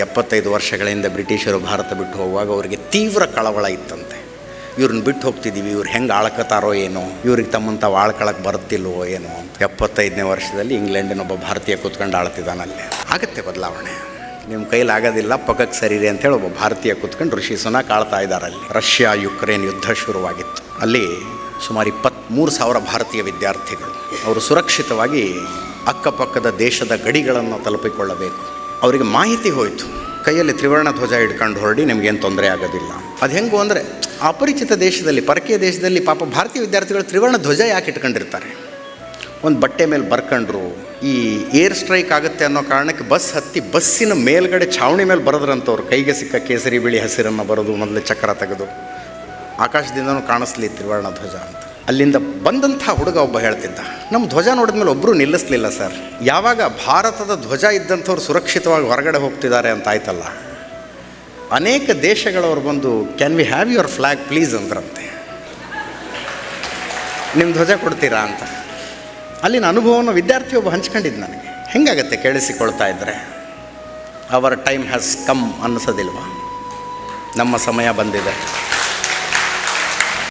ಎಪ್ಪತ್ತೈದು ವರ್ಷಗಳಿಂದ ಬ್ರಿಟಿಷರು ಭಾರತ ಬಿಟ್ಟು ಹೋಗುವಾಗ ಅವರಿಗೆ ತೀವ್ರ ಕಳವಳ ಇತ್ತಂತೆ. ಇವ್ರನ್ನ ಬಿಟ್ಟು ಹೋಗ್ತಿದ್ದೀವಿ ಇವ್ರು ಹೆಂಗೆ ಆಳ್ಕತಾರೋ ಏನೋ, ಇವ್ರಿಗೆ ತಮ್ಮಂತ ಆಳ್ಕೊಳಕ್ಕೆ ಬರುತ್ತಿಲ್ವೋ ಏನೋ ಅಂತ. ಎಪ್ಪತ್ತೈದನೇ ವರ್ಷದಲ್ಲಿ ಇಂಗ್ಲೆಂಡಿನ ಒಬ್ಬ ಭಾರತೀಯ ಕೂತ್ಕೊಂಡು ಆಳ್ತಿದ್ದಾನಲ್ಲಿ ಆಗತ್ತೆ ಬದಲಾವಣೆ. ನಿಮ್ಮ ಕೈಲಿ ಆಗೋದಿಲ್ಲ ಪಕ್ಕಕ್ಕೆ ಸರಿರಿ ಅಂತೇಳಿ ಒಬ್ಬ ಭಾರತೀಯ ಕೂತ್ಕೊಂಡು ಋಷಿ ಸುನಾಕ್ ಆಳ್ತಾ ಇದ್ದಾರೆ ಅಲ್ಲಿ. ರಷ್ಯಾ ಯುಕ್ರೇನ್ ಯುದ್ಧ ಶುರುವಾಗಿತ್ತು. ಅಲ್ಲಿ ಸುಮಾರು ಇಪ್ಪತ್ತ್ಮೂರು ಸಾವಿರ ಭಾರತೀಯ ವಿದ್ಯಾರ್ಥಿಗಳು. ಅವರು ಸುರಕ್ಷಿತವಾಗಿ ಅಕ್ಕಪಕ್ಕದ ದೇಶದ ಗಡಿಗಳನ್ನು ತಲುಪಿಕೊಳ್ಳಬೇಕು. ಅವರಿಗೆ ಮಾಹಿತಿ ಹೋಯಿತು. ಕೈಯಲ್ಲಿ ತ್ರಿವರ್ಣ ಧ್ವಜ ಹಿಡ್ಕೊಂಡು ಹೊರಡಿ ನಿಮಗೇನು ತೊಂದರೆ ಆಗೋದಿಲ್ಲ. ಅದು ಹೆಂಗು ಅಂದರೆ ಅಪರಿಚಿತ ದೇಶದಲ್ಲಿ, ಪರಕೀಯ ದೇಶದಲ್ಲಿ ಪಾಪ ಭಾರತೀಯ ವಿದ್ಯಾರ್ಥಿಗಳು ತ್ರಿವರ್ಣ ಧ್ವಜ ಯಾಕೆ ಇಟ್ಕೊಂಡಿರ್ತಾರೆ? ಒಂದು ಬಟ್ಟೆ ಮೇಲೆ ಬರ್ಕೊಂಡ್ರು, ಈ ಏರ್ ಸ್ಟ್ರೈಕ್ ಆಗುತ್ತೆ ಅನ್ನೋ ಕಾರಣಕ್ಕೆ ಬಸ್ ಹತ್ತಿ ಬಸ್ಸಿನ ಮೇಲ್ಗಡೆ ಛಾವಣಿ ಮೇಲೆ ಬರೋದ್ರಂಥವ್ರು ಕೈಗೆ ಸಿಕ್ಕ ಕೇಸರಿ ಬಿಳಿ ಹಸಿರನ್ನು ಬರೋದು ಮೊದಲು ಚಕ್ರ ತೆಗೆದು. ಆಕಾಶದಿಂದನೂ ಕಾಣಿಸ್ಲಿ ತ್ರಿವರ್ಣ ಧ್ವಜ ಅಂತ. ಅಲ್ಲಿಂದ ಬಂದಂಥ ಹುಡುಗ ಒಬ್ಬ ಹೇಳ್ತಿದ್ದ ನಮ್ಮ ಧ್ವಜ ನೋಡಿದ್ಮೇಲೆ ಒಬ್ಬರು ನಿಲ್ಲಿಸ್ಲಿಲ್ಲ ಸರ್. ಯಾವಾಗ ಭಾರತದ ಧ್ವಜ ಇದ್ದಂಥವ್ರು ಸುರಕ್ಷಿತವಾಗಿ ಹೊರಗಡೆ ಹೋಗ್ತಿದ್ದಾರೆ ಅಂತ ಆಯ್ತಲ್ಲ. ಅನೇಕ ದೇಶಗಳವ್ರು ಬಂದು can we have your flag please ಅಂದ್ರಂತೆ. ನಿಮ್ಮ ಧ್ವಜ ಕೊಡ್ತೀರಾ? ಅಂತ. ಅಲ್ಲಿನ ಅನುಭವವನ್ನು ವಿದ್ಯಾರ್ಥಿ ಒಬ್ಬ ಹಂಚ್ಕೊಂಡಿದ್ದು ನನಗೆ. ಹೆಂಗಾಗತ್ತೆ? ಕೇಳಿಸಿಕೊಳ್ತಾ ಇದ್ದರೆ ಅವರ್ ಟೈಮ್ ಹ್ಯಾಸ್ ಕಮ್ ಅನ್ನಿಸೋದಿಲ್ವ? ನಮ್ಮ ಸಮಯ ಬಂದಿದೆ.